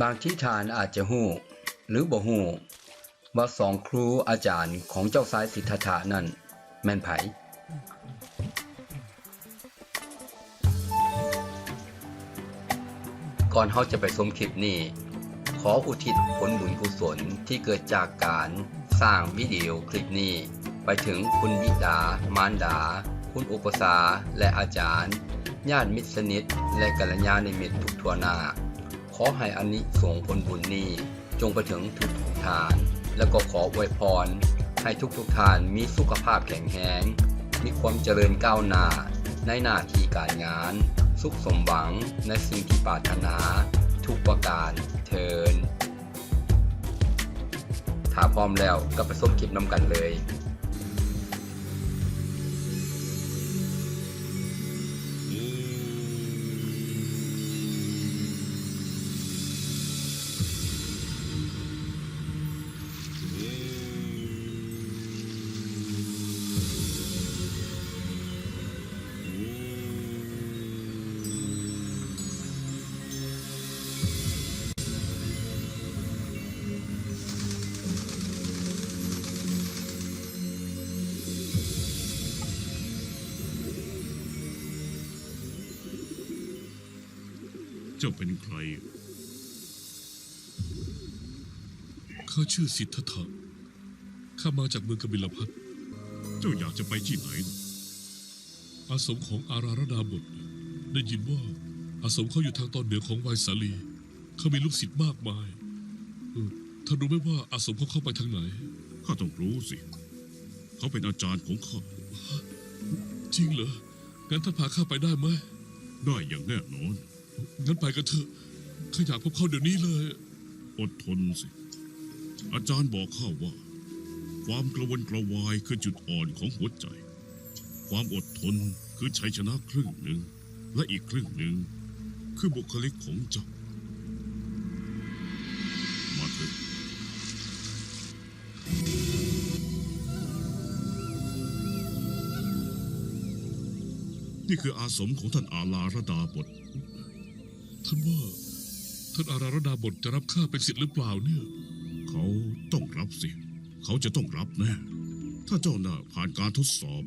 บางที่ทานอาจจะหู้ หรือบ่หู้ว่าสองครูอาจารย์ของเจ้าสายสิทธัตถะนั่น แม่นไผก่อนเฮาจะไปชมคลิปนี้ ขออุทิศผลบุญกุศลที่เกิดจากการสร้างวิดีโอคลิปนี้ ไปถึงคุณบิดา มารดา คุณอุปสาและอาจารย์ ญาติมิตรสนิท และกัลยาณมิตรทุกทั่วหน้า ขอให้อานิสงส์ผลบุญนี้ จงไปถึงทุกทุกทาน แล้วก็ขออวยพร ให้ทุกทุกทานมีสุขภาพแข็งแรงมีความเจริญก้าวหน้า ในหน้าที่การงาน สุขสมหวังในสิ่งที่ปรารถนา ทุกประการเทินถ้าพร้อมแล้วก็ไปส้มคลิปน้ำกันเลย จ้าเป็นใคร ข้าชื่อสิทธัตถะ ข้ามาจากเมืองกบิลพัทเจ้าอยากจะไปที่ไหนนะอาสมของอาราระดาบทได้ยินว่า อาสมเขาอยู่ทางตอนเหนือของไวสาลี เขามีลูกศิษย์มากมายเออท่านรู้ไหมว่าอาสมของเขาไปทางไหน ข้าต้องรู้สิ เขาเป็นอาจารย์ของข้า จริงเหรอ งั้นท่านพาข้าไปได้ไหม ได้อย่างแน่นอน งั้นไปกันเถอะข้าอยากพบเขาเดี๋ยวนี้เลย อดทนสิ อาจารย์บอกข้าว่า ความกระวนกระวายคือจุดอ่อนของหัวใจ ความอดทนคือชัยชนะครึ่งหนึ่ง และอีกครึ่งหนึ่ง คือบุคลิกของเจ้ามาเถอะนี่คืออาสมของท่านอาลาระดาบท ท่านว่า ท่านอาราระดาบทจะรับข้าเป็นศิษย์หรือเปล่าเนี่ย เขาต้องรับสิ เขาจะต้องรับแน่ถ้าเจ้าหน้าผ่านการทดสอบ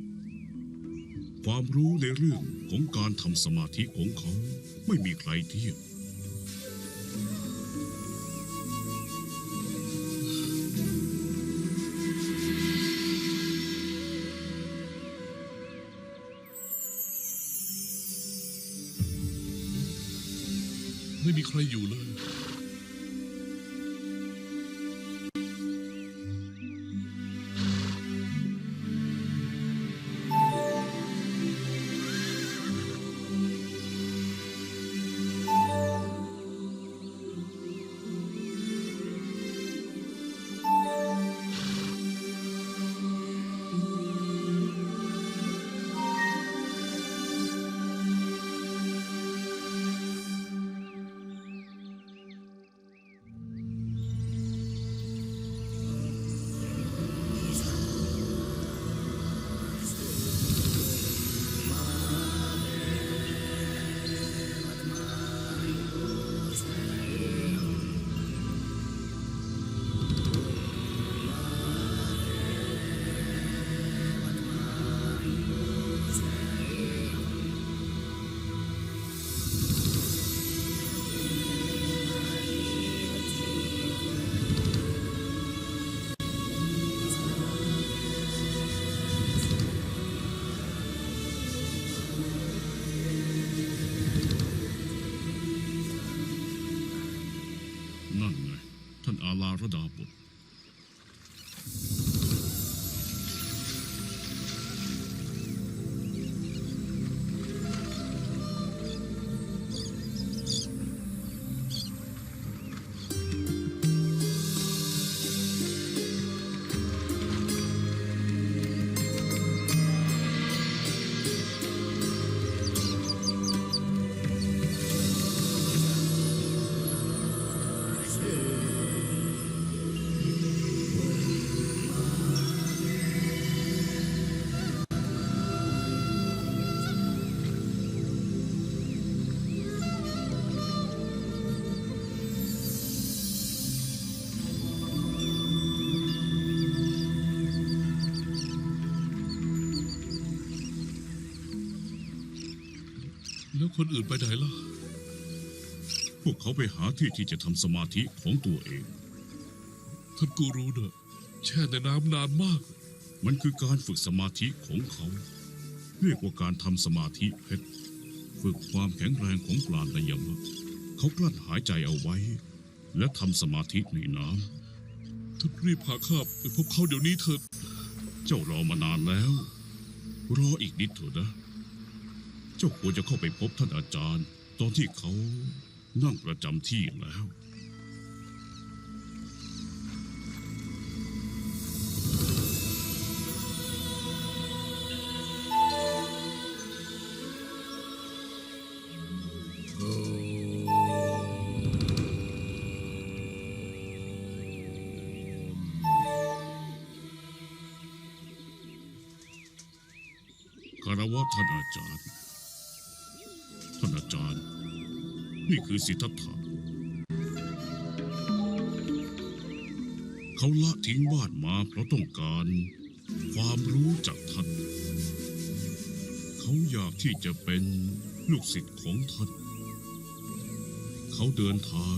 ความรู้ในเรื่องของการทำสมาธิของเขาไม่มีใครเทียบ ม่มีใครอยู่เลย ท่านอาลาระดาบท แล้วคนอื่นไปไหนล่ะ พวกเขาไปหาที่ที่จะทำสมาธิของตัวเอง ท่านกูรูเนอะแช่ในน้ำนานมาก มันคือการฝึกสมาธิของเขา เรียกว่าการทำสมาธิเพชรฝึกความแข็งแรงของปราณยมะเขากลั้นหายใจเอาไว้ และทำสมาธิในน้ำท่านรีบพาข้าไปพบเขาเดี๋ยวนี้เถิด เจ้ารอมานานแล้ว รออีกนิดเถอะนะ เจ้าควรจะเข้าไปพบท่านอาจารย์ ตอนที่เขานั่งประจำที่แล้ว คารวะท่านอาจารย์ นี่คือสิทธัตถะเขาละทิ้งบ้านมาเพราะต้องการ ความรู้จากท่าน เขาอยากที่จะเป็นลูกศิษย์ของท่าน เขาเดินทาง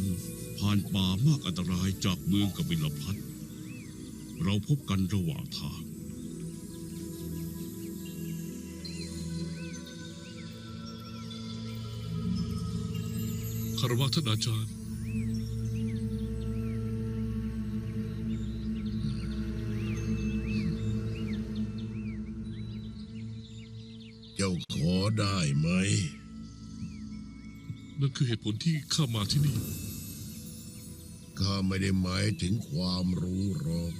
ผ่านป่ามากอันตรายจากเมืองกบิลพัทเราพบกันระหว่างทาง คารวะท่านอาจารย์ เจ้าขอได้ไหม นั่นคือเหตุผลที่ข้ามาที่นี่ ข้าไม่ได้หมายถึงความรู้หรอก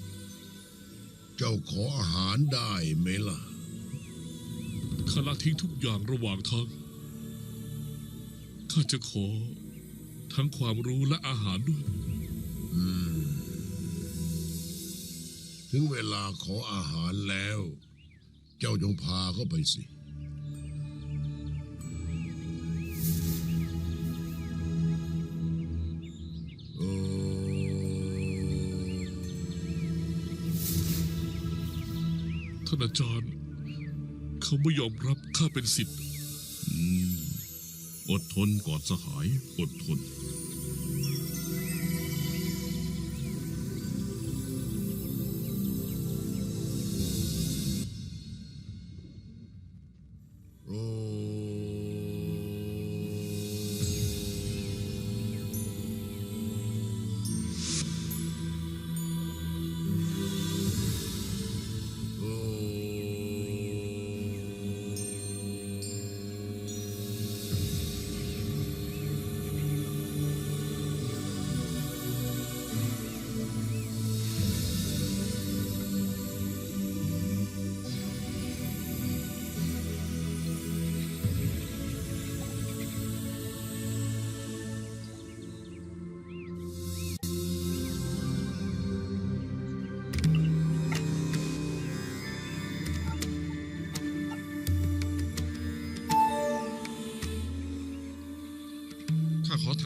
เจ้าขออาหารได้ไหมล่ะ ข้าละทิ้งทุกอย่างระหว่างทาง ข้าจะขอ ทั้งความรู้และอาหารด้วย อืม ถึงเวลาขออาหารแล้ว เจ้าจงพาเข้าไปสิ โอ้ท่านอาจารย์ เขาไม่ยอมรับข้าเป็นศิษย์อืม อดทนกอดสหาย อดทน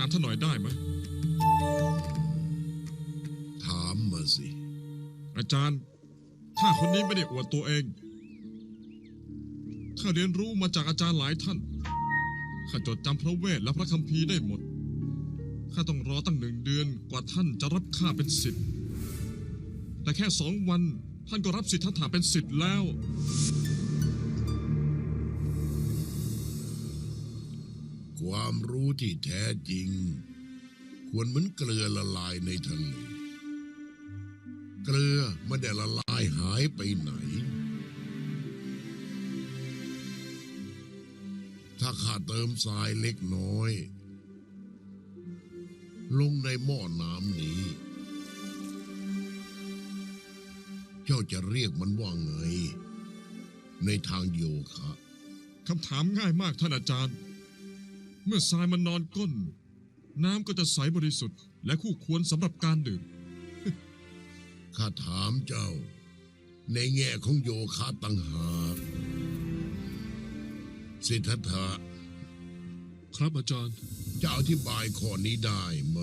าขอถามท่านหน่อยได้ไหมถามมาสิ อาจารย์ข้าคนนี้ไม่ได้อวดตัวเองข้าเรียนรู้มาจากอาจารย์หลายท่านข้าจดจำพระเวทและพระคัมภีร์ได้หมดข้าต้องรอตั้งหนึ่งเดือนกว่าท่านจะรับข้าเป็นศิษย์แต่แค่สองวันท่านก็รับสิทธัตถะเป็นศิษย์แล้ว ความรู้ที่แท้จริง ควรเหมือนเกลือละลายในทะเลเกลือไม่ได้ละลายหายไปไหน ถ้าข้าเติมทรายเล็กน้อย ลงในหม้อน้ำนี้ เจ้าจะเรียกมันว่าไง ในทางโยคะคำถามง่ายมากท่านอาจารย์ เมื่อทรายมันนอนก้น น้ำก็จะใสบริสุทธิ์ และคู่ควรสำหรับการดื่ม ข้าถามเจ้า ในแง่ของโยคะตั้งหากสิทธัตถะครับอาจารย์ จะอธิบายข้อนี้ได้ไหม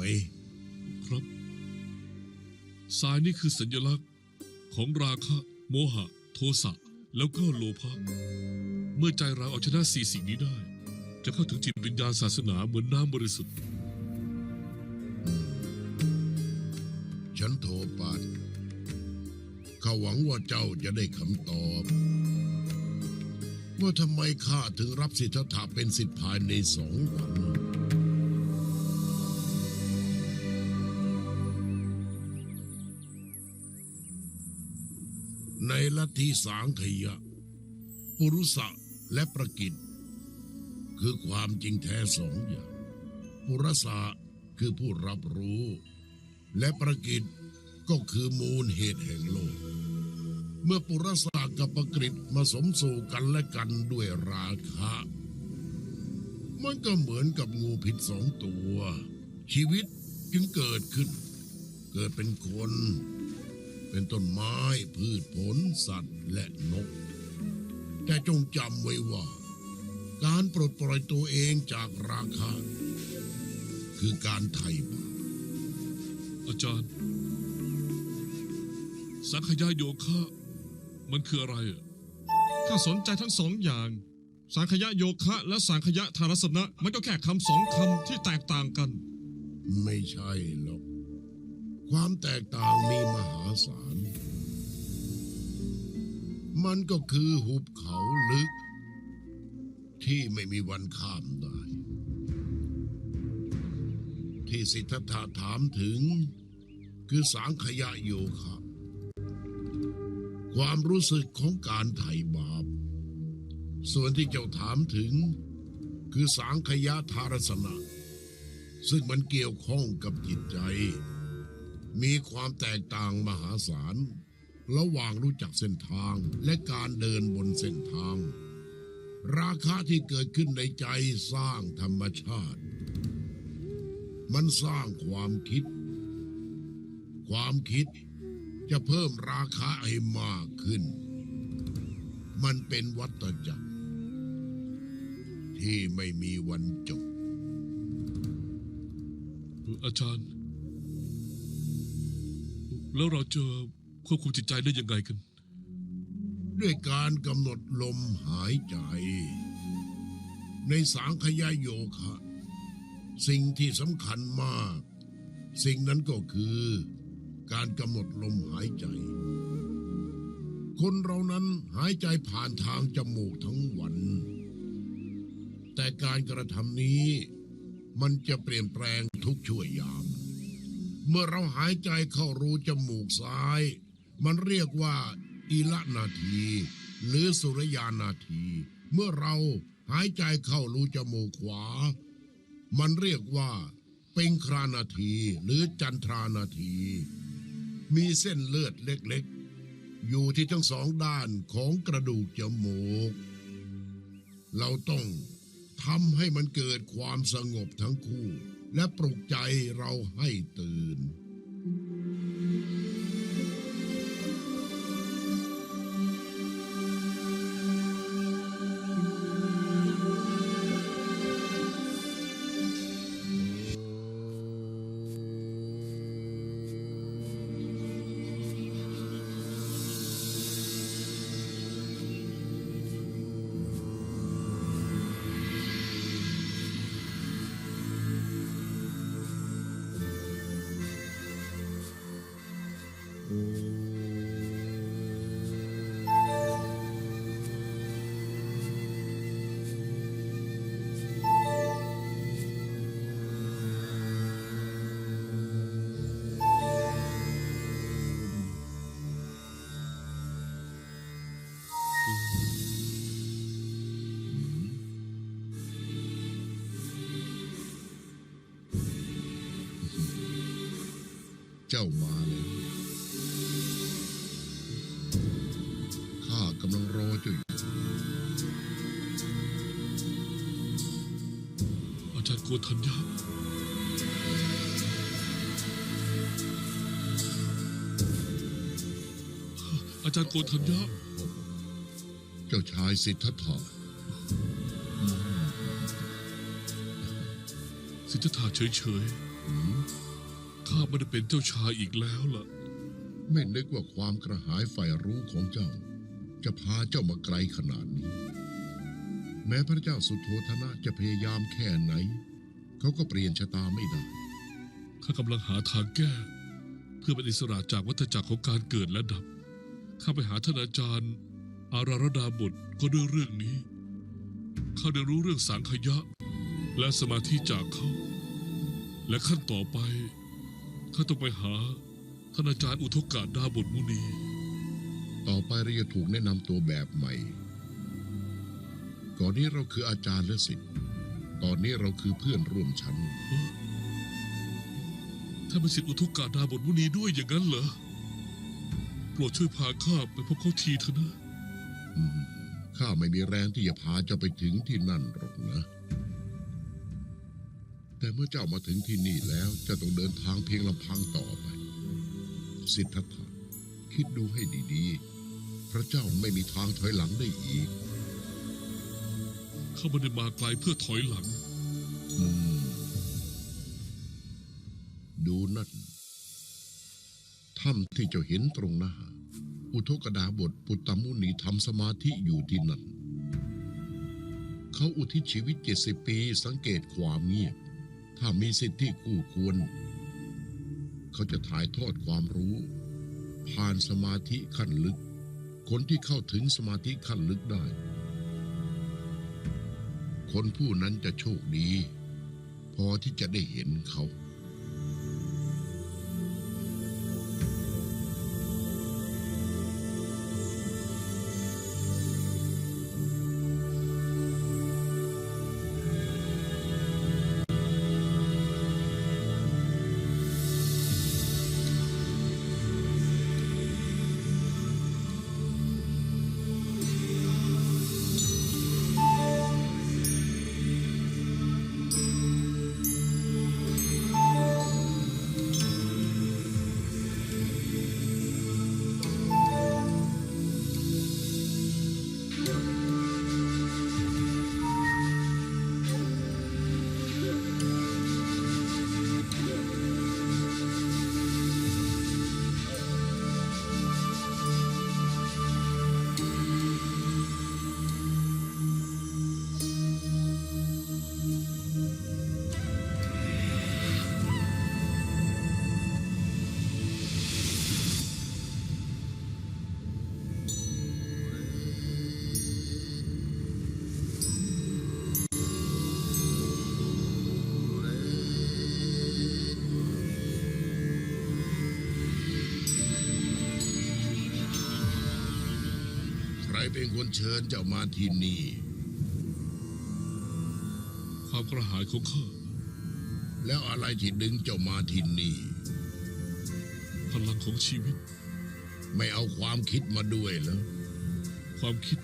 ครับทรายนี่คือสัญลักษณ์ของราคะ โมหะ โทสะ แล้วก็โลภะ เมื่อใจเราเอาชนะสี่สิ่งนี้ได้ จะเข้าถึงจิตวิญญาณศาสนาเหมือนน้ำบริสุทธิ์ฉันโทรปัดข้าหวังว่าเจ้าจะได้คำตอบ ว่าทำไมข้าถึงรับสิทธัตถะเป็นสิทธิภายในสองวันในลัทธิสางขยะ ปุรุษะและประกิต คือความจริงแท้สองอย่างปุรสะคือผู้รับรู้ และประกิตก็คือมูลเหตุแห่งโลก เมื่อปุรสากับประกิตมาสมสู่กันและกันด้วยราคะ มันก็เหมือนกับงูพิษสองตัว ชีวิตจึงเกิดขึ้น เกิดเป็นคน เป็นต้นไม้พืชผลสัตว์และนก แต่จงจำไว้ว่า การปลดปล่อยตัวเองจากราคะ คือการไถ่บาปอาจารย์ สังขยาโยคะ มันคืออะไรอะข้าสนใจทั้งสองอย่าง สังขยะโยคะและสังขยะทารสนะ มันก็แค่คำสองคำที่แตกต่างกัน ไม่ใช่หรอก ความแตกต่างมีมหาศาล มันก็คือหุบเขาลึก ที่ไม่มีวันข้ามได้ ที่สิทธัตถะถามถึง คือสังขยะโยคะความรู้สึกของการไถ่บาป ส่วนที่เจ้าถามถึง คือสังขยะทารสนะซึ่งมันเกี่ยวข้องกับจิตใจ มีความแตกต่างมหาศาล ระหว่างรู้จักเส้นทางและการเดินบนเส้นทาง ราคะที่เกิดขึ้นในใจสร้างธรรมชาติ มันสร้างความคิด ความคิดจะเพิ่มราคาให้มากขึ้น มันเป็นวัฏจักร ที่ไม่มีวันจบ อาจารย์ แล้วเราจะควบคุมจิตใจได้ยังไงกัน ด้วยการกำหนดลมหายใจ ในสังขยายโยคะ สิ่งที่สำคัญมาก สิ่งนั้นก็คือ การกำหนดลมหายใจ คนเรานั้นหายใจผ่านทางจมูกทั้งวัน แต่การกระทำนี้มันจะเปลี่ยนแปลงทุกช่วงยาม เมื่อเราหายใจเข้ารูจมูกซ้าย มันเรียกว่า อีละนาที หรือสุรยานาที เมื่อเราหายใจเข้ารูจมูกขวา มันเรียกว่าเป็งครานาทีหรือจันทรานาที มีเส้นเลือดเล็กๆ อยู่ที่ทั้งสองด้านของกระดูกจมูก เราต้องทำให้มันเกิดความสงบทั้งคู่ และปลุกใจเราให้ตื่น เจ้ามาแล้วข้ากำลังรอเจ้าอยู่อาจารย์โกธัญญาอาจารย์โกธัญญาเจ้าชายสิทธัตถะสิทธัตถะเฉยๆ ข้าไม่ได้เป็นเจ้าชายอีกแล้วล่ะ ไม่นึกว่าความกระหายใฝ่รู้ของเจ้า จะพาเจ้ามาไกลขนาดนี้ แม้พระเจ้าสุโธธนะจะพยายามแค่ไหน เขาก็เปลี่ยนชะตาไม่ได้ ข้ากำลังหาทางแก้ เพื่อเป็นอิสระจากวัฏจักรของการเกิดและดับ ข้าไปหาท่านอาจารย์ อาราระดาบทก็ด้วยเรื่องนี้ ข้าได้รู้เรื่องสังขยะ และสมาธิจากเขา และขั้นต่อไป ข้าต้องไปหาท่านอาจารย์อุทกาดาบทมุนี ต่อไปเราจะถูกแนะนำตัวแบบใหม่ ก่อนนี้เราคืออาจารย์และศิษย์ตอนนี้เราคือเพื่อนร่วมชั้นท่านเป็นศิษย์อุทกาดาบทมุนีด้วยอย่างนั้นเหรอโปรดช่วยพาข้าไปพบเขาทีเถอะนะอืมข้าไม่มีแรงที่จะพาเจ้าไปถึงที่นั่นหรอกนะ แต่เมื่อเจ้ามาถึงที่นี่แล้วเจะต้องเดินทางเพียงลำพังต่อไป สิทธัตถะคิดดูให้ดีๆ พระเจ้าไม่มีทางถอยหลังได้อีก เขาไม่ได้มาไกลเพื่อถอยหลัง อืม ดูนั่นถ้ำที่เจ้าเห็นตรงหน้า อุทกดาบทปุตตมุนีทำสมาธิอยู่ที่นั่น เขาอุทิศชีวิตเจ็ดสิบปีสังเกตความเงียบ ถ้ามีสิทธิที่คู่ควร เขาจะถ่ายทอดความรู้ ผ่านสมาธิขั้นลึก คนที่เข้าถึงสมาธิขั้นลึกได้ คนผู้นั้นจะโชคดี พอที่จะได้เห็นเขา เป็นคนเชิญเจ้ามาที่นี่ ความกระหายของข้าแล้วอะไรที่ดึงเจ้ามาที่นี่ พลังของชีวิต ไม่เอาความคิดมาด้วยเหรอความคิด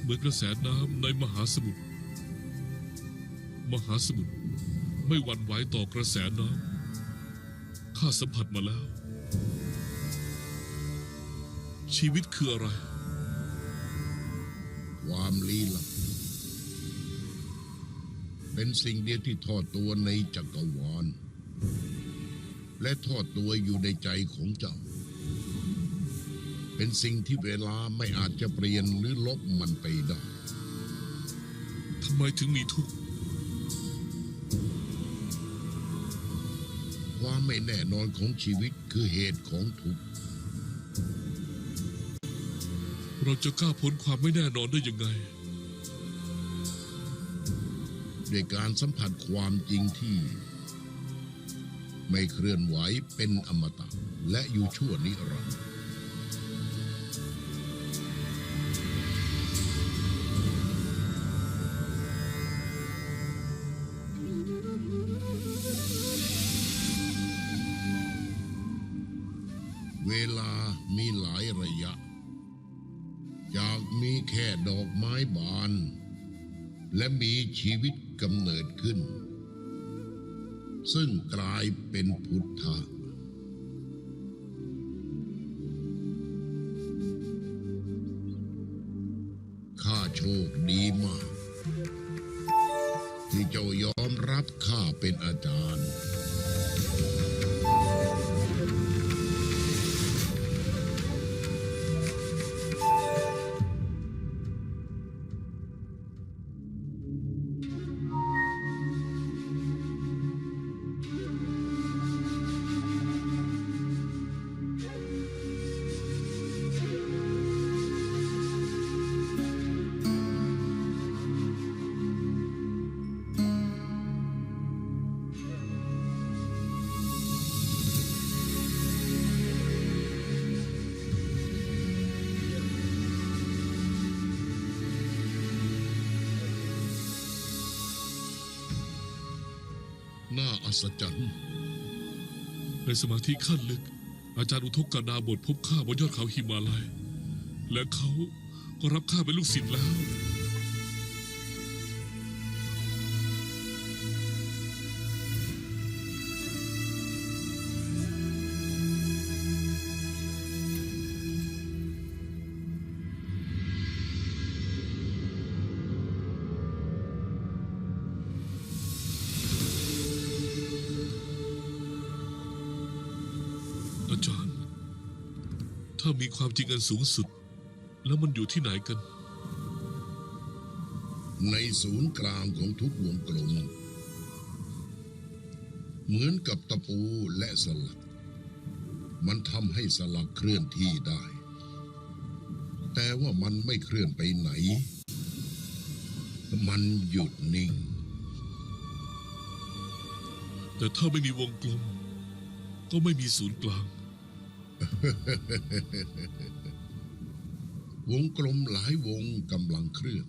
เหมือนกระแสน้ำในมหาสมุทรมหาสมุทรไม่หวั่นไหวต่อกระแสน้ำข้าสัมผัสมาแล้ว ชีวิตคืออะไร ความลี้ลับ เป็นสิ่งเดียวที่ทอดตัวในจักรวาล และทอดตัวอยู่ในใจของเจ้า เป็นสิ่งที่เวลาไม่อาจจะเปลี่ยนหรือลบมันไปได้ทำไมถึงมีทุกข์ความไม่แน่นอนของชีวิตคือเหตุของทุกข์ เราจะกล้าพ้นความไม่แน่นอนได้ยังไง ด้วยการสัมผัสความจริงที่ ไม่เคลื่อนไหวเป็นอมตะ และอยู่ชั่วนิรันดร์เวลามีหลายระยะ จากมีแค่ดอกไม้บาน และมีชีวิตกำเนิดขึ้น ซึ่งกลายเป็นพุทธะข้าโชคดีมาก ที่เจ้ายอมรับข้าเป็นอาจารย์ น่าอัศจรรย์ ในสมาธิขั้นลึก อาจารย์อุทกกนาบทพบข้าบนยอดเขาหิมาลัย และเขาก็รับข้าเป็นลูกศิษย์แล้ว อาจารย์ ถ้ามีความจริงอันสูงสุด แล้วมันอยู่ที่ไหนกัน ในศูนย์กลางของทุกวงกลม เหมือนกับตะปูและสลัก มันทำให้สลักเคลื่อนที่ได้ แต่ว่ามันไม่เคลื่อนไปไหน มันหยุดนิ่ง แต่ถ้าไม่มีวงกลมก็ไม่มีศูนย์กลาง วงกลมหลายวงกำลังเคลื่อน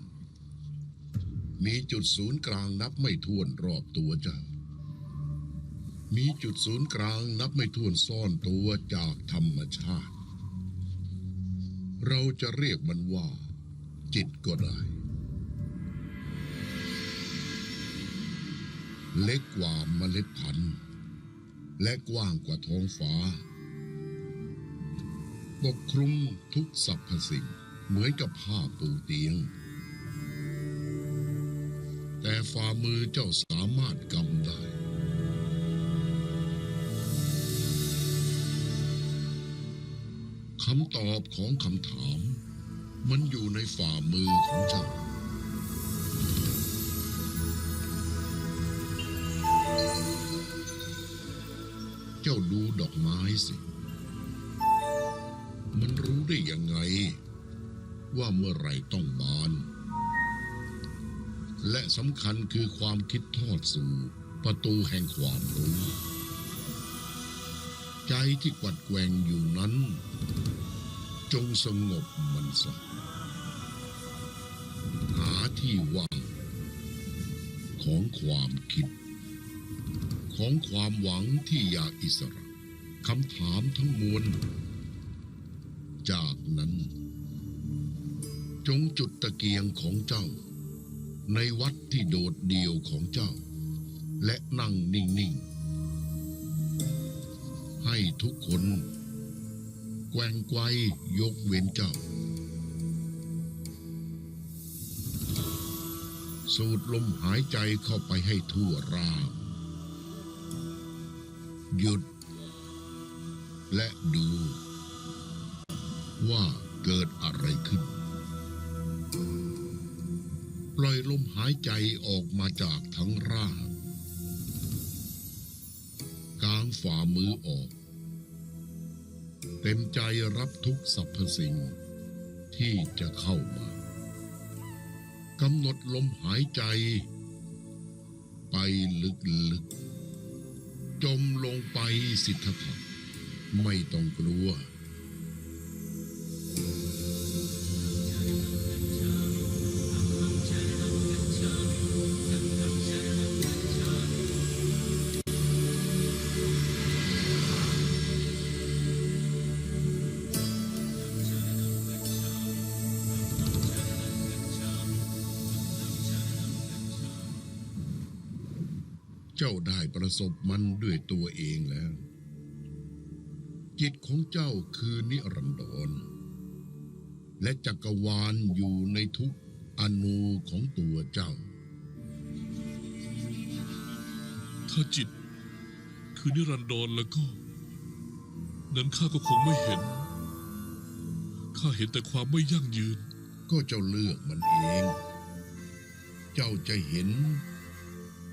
มีจุดศูนย์กลางนับไม่ถ้วนรอบตัวเจ้า มีจุดศูนย์กลางนับไม่ถ้วนซ่อนตัวจากธรรมชาติ เราจะเรียกมันว่า จิตก็ได้ เล็กกว่าเมล็ดพันธุ์ และกว้างกว่าท้องฟ้า ปกคลุมทุกสรรพสิ่ง เหมือนกับผ้าปูเตียง แต่ฝ่ามือเจ้าสามารถกำได้ คำตอบของคำถาม มันอยู่ในฝ่ามือของเจ้าเจ้าดูดอกไม้สิ มันรู้ได้ยังไง ว่าเมื่อไรต้องบาน และสำคัญคือความคิดทอดสู่ประตูแห่งความรู้ ใจที่กวัดแกว่งอยู่นั้น จงสงบมันสักหาที่ว่างของความคิด ของความหวังที่อยากอิสระคำถามทั้งมวล จากนั้น จงจุดตะเกียงของเจ้า ในวัดที่โดดเดี่ยวของเจ้า และนั่งนิ่ง ๆ ให้ทุกคน แกว่งไกวยกเว้นเจ้า สูดลมหายใจเข้าไปให้ทั่วร่างหยุด และดู ว่าเกิดอะไรขึ้น ปล่อยลมหายใจออกมาจากทั้งร่างกางฝ่ามือออก เต็มใจรับทุกสรรพสิ่งที่จะเข้ามากำหนดลมหายใจ ไปลึกๆจมลงไปสิทธะไม่ต้องกลัว เจ้าได้ประสบมันด้วยตัวเองแล้ว จิตของเจ้าคือนิรันดร และจักรวาลอยู่ในทุกอนูของตัวเจ้า ถ้าจิตคือนิรันดรแล้วก็ นั้นข้าก็คงไม่เห็น ข้าเห็นแต่ความไม่ยั่งยืน ก็เจ้าเลือกมันเอง เจ้าจะเห็น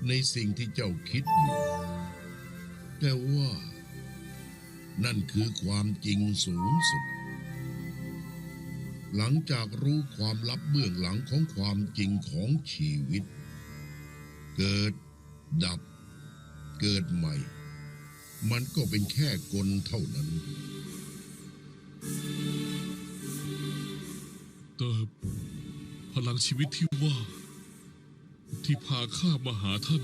ในสิ่งที่เจ้าคิดอยู่ แต่ว่า นั่นคือความจริงสูงสุด หลังจากรู้ความลับเบื้องหลังของความจริงของชีวิต เกิด ดับ เกิดใหม่ มันก็เป็นแค่กลเท่านั้นแต่พลังชีวิตที่ว่า ที่พาข้ามาหาท่าน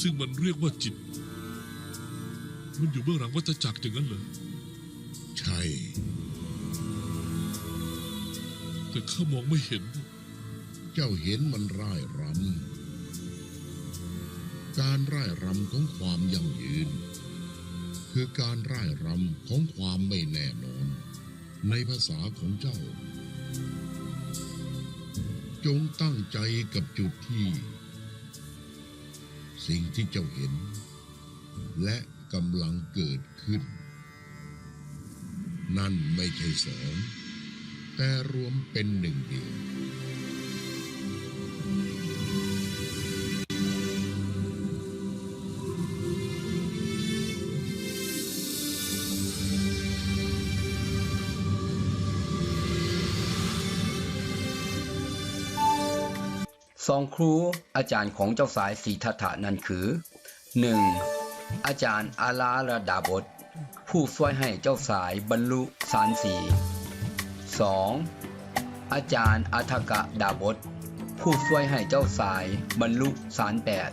ซึ่งมันเรียกว่าจิต มันอยู่เบื้องหลังวัฏจักรอย่างนั้นเหรอใช่ แต่ข้ามองไม่เห็น เจ้าเห็นมันร่ายรำการร่ายรำของความยั่งยืน คือการร่ายรำของความไม่แน่นอน ในภาษาของเจ้า จงตั้งใจกับจุดที่ สิ่งที่เจ้าเห็น และกำลังเกิดขึ้น นั่นไม่ใช่สองแต่รวมเป็นหนึ่งเดียว สองครูอาจารย์ของเจ้าสายสีทัตถะนั้นคือ 1. อาจารย์อาลาระดาบท ผู้ช่วยให้เจ้าสายบรรลุสารสี 2. อาจารย์อัฐกะดาบท ผู้ช่วยให้เจ้าสายบรรลุสารแปด